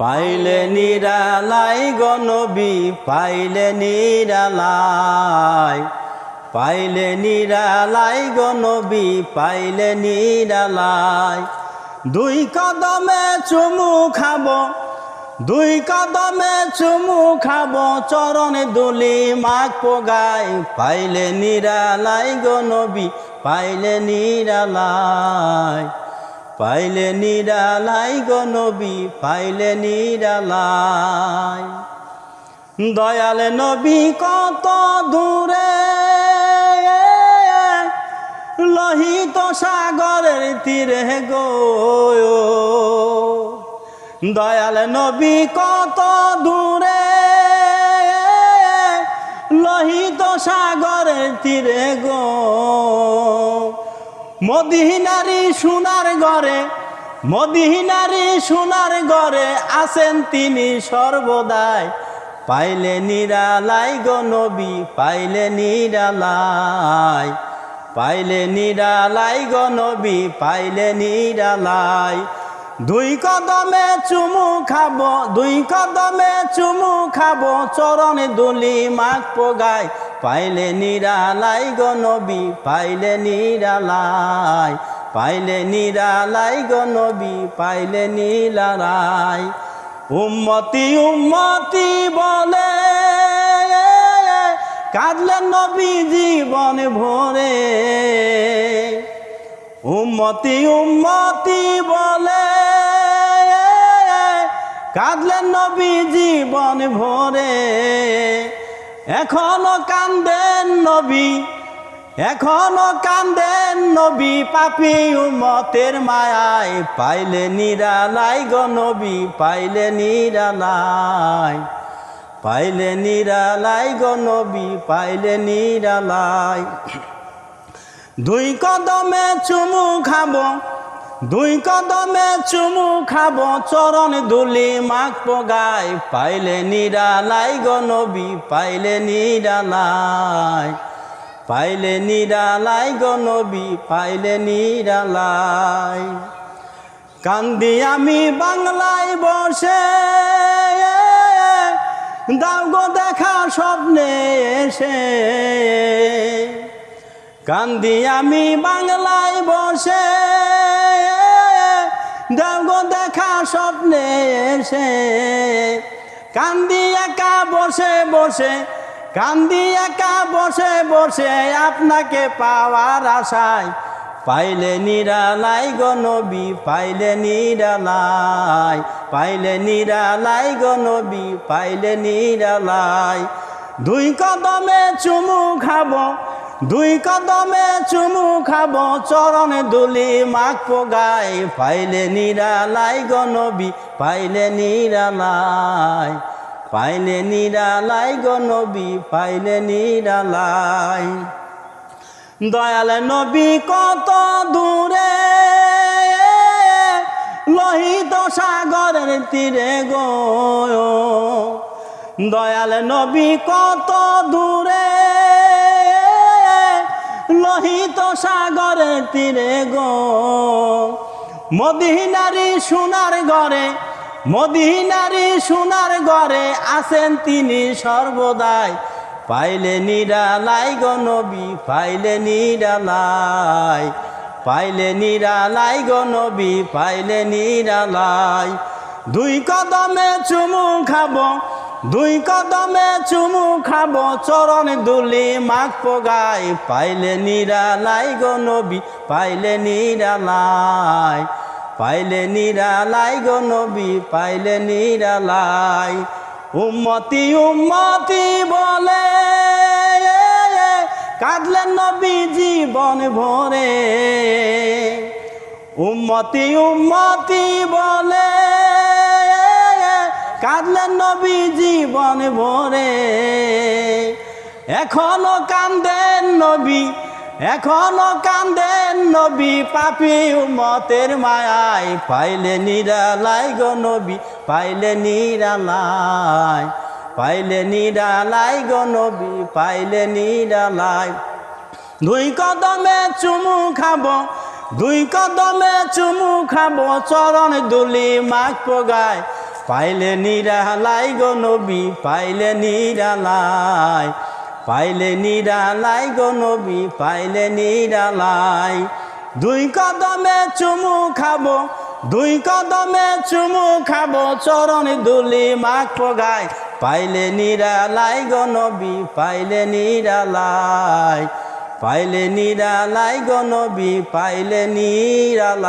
পাইলে নিরালাই গনবী পাইলে নিরালাই। পাইলে নিরালাই গনবী পাইলে নিরালাই। দুই কদমে চুমু খাব, দুই কদমে চুমু খাব, চরণে দুলি মাগ পোগাই। পাইলে নিরালাই গনবী পাইলে নিরালাই। পাইলে নিরালাই গনবী পাইলে নিরালাই। দয়াল নবী কত দূরে, লোহিত সাগরের তীরে গো। দয়াল নবী কত দূরে, লোহিত সাগরের তীরে গো। মদিনারি সোনার ঘরে, মদিনারি সোনার ঘরে আছেন তিনি সর্বদাই। পাইলে নিরালাই গো নবী, পাইলে নিরালাই। পাইলে নিরালাই গো নবী, পাইলে নিরালাই। দুই কদমে চুমু খাব, দুই কদমে চুমু খাব, চরণে দুলি মাগ পোগাই পাইলে নিরালাই গো নবী, পাইলে নিরালাই। পাইলে নিরালাই গো নবী, পাইলে নিরালাই উম্মতি উম্মতি বলে কাঁদলেন নবী জীবন ভরে। উম্মতি উম্মতি বলে কাঁদলেন নবী জীবন ভরে। এখনও কান্দেন নবী, এখনও কান্দেন নবী, পাপি উম্মতের মায়ায় পাইলে নিরালাই গো নবী, পাইলে নিরালাই পাইলে নিরালাই গো নবী, পাইলে নিরালাই। দুই কদমে চুমু খাব দুই কদমে চুমু খাব, চরণ দুলি মাক পগাই, পাইলে নিরালাই নবী, পাইলে নিরালাই পাইলে নিরালাই নবী, পাইলে নিরালাই। কান্দি আমি বাংলায় বসে, দাও গো দেখা স্বপ্নে এসে। কান্দি আমি বাংলায় বসে দেব দেখা স্বপ্নে এসে। কান্দি একা বসে বসে কান্দি একা বসে বসে আপনাকে পাওয়ার আশায়। পাইলে নিরালাই গো নবী, পাইলে নিরালাই। পাইলে নিরালাই গো নবী, পাইলে নিরালাই। দুই কদমে চুমু খাব দুই কদমে চুমু খাব, চরণে দুলি মাগ পোগাই পাইলে নিরালাই গো নবী, পাইলে নিরালাই। পাইলে নিরালাই গো নবী, পাইলে নিরালাই। দয়াল নবী কত দূরে, লোহিত সাগরের তীরে গো। দয়াল নবী কত দূরে সাগরের তীরে গো। মদিনারি সোনার ঘরে, মদিনারি সোনার ঘরে আছেন তিনি সর্বদাই। পাইলে নিরালাই গো নবী, পাইলে নিরালাই। পাইলে নিরালাই গো নবী, পাইলে নিরালাই। দুই কদমে চুমু খাব দুই কদমে চুমু খাব, চরণ দুলি মাগ পগাই। পাইলে নিরালাই গো নবী, পাইলে নিরালাই। পাইলে নিরালাই গো নবী, পাইলে নিরালাই। উম্মতি উম্মতি বলে, কাঁদলেন নবী জীবন ভরে। উম্মতি উম্মতি বলে কাঁদলেন নবী জীবন ভরে। এখনও কান্দেন নবী, এখনও কান্দেন নবী, পাপি উম্মতের মায়ায় পাইলে নিরালাই গো নবী, পাইলে নিরালাই পাইলে নিরালাই গো নবী, পাইলে নিরালাই দুই কদমে চুমু খাব, দুই কদমে চুমু খাব, চরণ দুলি মাগ পগায় পাইলে নিরালাই গো নবী, পাইলে নিরালাই। পাইলে নিরালাই গো নবী, পাইলে নিরালাই। দুই কদমে চুমু খাব, দুই কদমে চুমু খাব, চরণ দুলি মাখ গায় পাইলে নিরালাই গো নবী, পাইলে নিরালাই। পাইলে নিরালাই গো নবী, পাইলে নিরালাই।